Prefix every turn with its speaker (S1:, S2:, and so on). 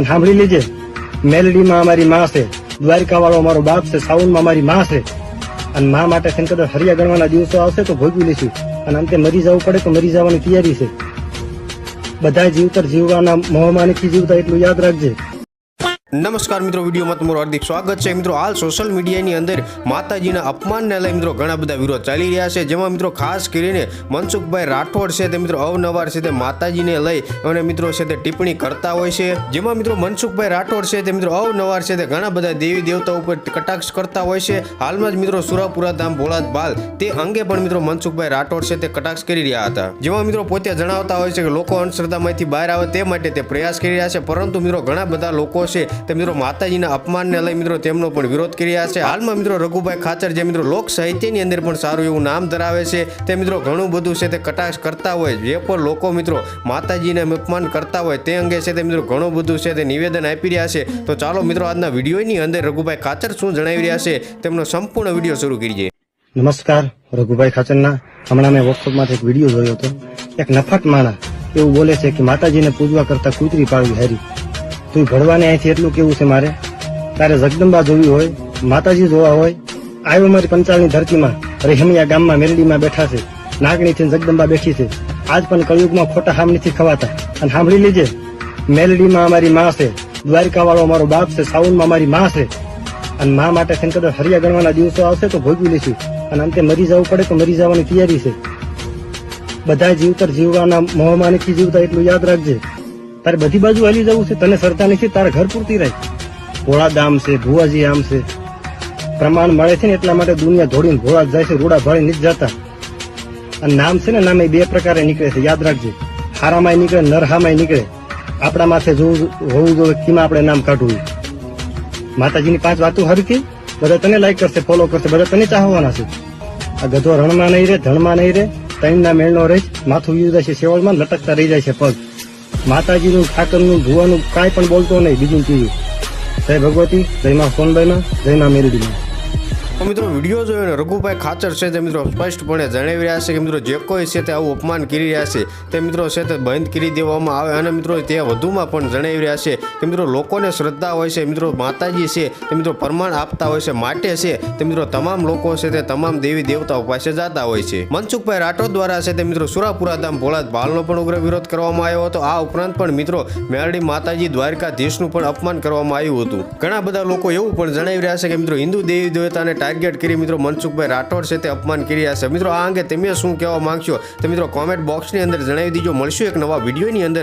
S1: અને સાંભળી લેજે. મેલડીમાં અમારી માં છે. દ્વારિકા વાળો અમારો બાપ છે. સાઉન્ડમાં અમારી માં છે. અને માં માટે થઈને હરિયા ગણવાના દિવસો આવશે તો ભોગવી લઈશું. અને અંતે મરી જવું પડે તો મરી જવાની તૈયારી છે. બધા જીવતર જીવવાના મોહમાં નથી જીવતા, એટલું યાદ રાખજે.
S2: નમસ્કાર મિત્રો, વિડીયોમાં તમારું હાર્દિક સ્વાગત છે. મિત્રો, હાલ સોશિયલ મીડિયાની અંદર માતાજીના અપમાનને લઈ મિત્રો ઘણા બધા વિરોધ ચાલી રહ્યા છે. જેમાં મિત્રો ખાસ કરીને મનસુખભાઈ રાઠોડ છે તે મિત્રો અવનવાર છે તે માતાજીને લઈ અને મિત્રો છે તે ટિપ્પણી કરતા હોય છે. જેમાં મિત્રો મનસુખભાઈ રાઠોડ છે તે મિત્રો અવનવાર છે તે ઘણા બધા દેવી દેવતા ઉપર કટાક્ષ કરતા હોય છે. હાલમાં જ મિત્રો સુરાપુરા ધામ ભોળાત બાલ તે અંગે પણ મિત્રો મનસુખભાઈ રાઠોડ છે તે કટાક્ષ કરી રહ્યા હતા. જેમાં મિત્રો પોતે જણાવતા હોય છે કે લોકો અંધશ્રદ્ધામાંથી બહાર આવે તે માટે તે પ્રયાસ કરી રહ્યા છે. પરંતુ મિત્રો ઘણા બધા લોકો છે તે મિત્રો માતાજીના અપમાનને લઈ મિત્રો તેમનો પણ વિરોધ કરી રહ્યા છે. હાલમાં મિત્રો રઘુભાઈ ખાચર જે મિત્રો લોક સાહિત્યની અંદર પણ સારું એવું નામ ધરાવે છે, તે મિત્રો ઘણું બધું છે તે કટાક્ષ કરતા હોય. જે પણ લોકો મિત્રો માતાજીને અપમાન કરતા હોય તે અંગે છે તે મિત્રો ઘણું બધું છે તે નિવેદન આપી રહ્યા છે. તો ચાલો મિત્રો આજના વિડીયોની અંદર રઘુભાઈ ખાચર શું જણાવી રહ્યા છે, તેમનો સંપૂર્ણ વીડિયો શરૂ કરીએ.
S1: નમસ્કાર, રઘુભાઈ ખાચરના. હમણાં મેં વોટ્સઅપમાંથી એક વીડિયો જોયો હતો. એક નફટ માણા એવું બોલે છે કે માતાજીને પૂજવા કરતા કૂતરી પાડવી હારી. તું ભણવાને અહીંથી એટલું કેવું છે મારે? તારે જગદંબા જોવી હોય, માતાજી જોવા હોય, આવ્યો મારી પંચાળની ધરતીમાં, રહેમિયા ગામમાં મેરડીમાં બેઠા છે, નાગણીથી જગદંબા બેઠી છે. આજ પણ કળયુગમાં ખોટા હામણીથી ખવાતા. અને સાંભળી લેજે મેલડીમાં અમારી માં છે, દ્વારિકાવાળો અમારો બાપ છે સાવનમાં અમારી માં છે. અને મા માટે થઈને કદાચ હરિયા ગણવાના દિવસો આવશે તો ભોગવી લઈશું અને અંતે મરી જવું પડે તો મરી જવાની તૈયારી છે. બધા જીવતર જીવવાના મોહમાં નથી જીવતા, એટલું યાદ રાખજે. તારે બધી બાજુ હલી જવું છે, તને સરતા નથી, તારે ઘર પૂરતી રહે. ભોળા દામ છે, ભુવાજી આમ છે. પ્રમાણ મળે છે ને એટલા માટે દુનિયા ધોડીને ભોળા જાય છે, રૂડા ભાળી નથી જતા. અને નામ છે ને, નામે બે પ્રકારે નીકળે છે, યાદ રાખજે. હારામાંય નીકળે, નરહામાંય નીકળે. આપણા માથે જોવું હોવું જોઈએ કેમાં આપણે નામ કાઢવું. માતાજીની પાંચ વાતો હરકી બધા તને લાઈક કરશે ફોલો કરશે, બધા તને ચાહવાના છે. આ ગધો રણમાં નહીં રહે, ધણમાં નહીં રહે, તૈણના મેળનો રહે માથું યુ જાય છે સેવળમાં લટકતા રહી જાય છે પગ. માતાજીનું ઠાકરનું ભુવાનું કાંઈ પણ બોલતો નહીં બીજું કીધું. જય ભગવતી, જય માં સોનબાઈમાં, જય માં મેરડીમાં
S2: તો મિત્રો, વીડિયો જોઈને રઘુભાઈ ખાચર છે તે મિત્રો સ્પષ્ટપણે જણાવી રહ્યા છે કે મિત્રો, જે કોઈ છે તે આવું અપમાન કરી રહ્યા છે, તે મિત્રો છે તે બંધ કરી દેવામાં આવે અને મિત્રો, તે વધુમાં પણ જણાવી રહ્યા છે કે મિત્રો, લોકોને શ્રદ્ધા હોય છે, મિત્રો, માતાજી છે, તે મિત્રો, પ્રમાણ આપતા હોય છે, માટે છે, તે મિત્રો, તમામ લોકો છે તે તમામ દેવી દેવતાઓ પાસે જતા હોય છે. મનસુખભાઈ રાઠોડ દ્વારા છે તે મિત્રો, સુરાપુરા ધામ ભોળાત ભાલનો પણ ઉગ્ર વિરોધ કરવામાં આવ્યો હતો. આ ઉપરાંત પણ મિત્રો, મેરડી માતાજી દ્વારકાધીશનું પણ અપમાન કરવામાં આવ્યું હતું. ઘણા બધા લોકો એવું પણ જણાવી રહ્યા છે કે મિત્રો, હિન્દુ દેવી દેવતાને ટાર્ગેટ કરી મિત્રો મનસુખભાઈ રાઠોડ છે તે અપમાન કરી છે. મિત્રો આ અંગે તમે શું કહેવા માંગશો? તો મિત્રો કોમેન્ટ બોક્સની અંદર જણાવી દીજો. મળશું એક નવા વિડીયોની અંદર.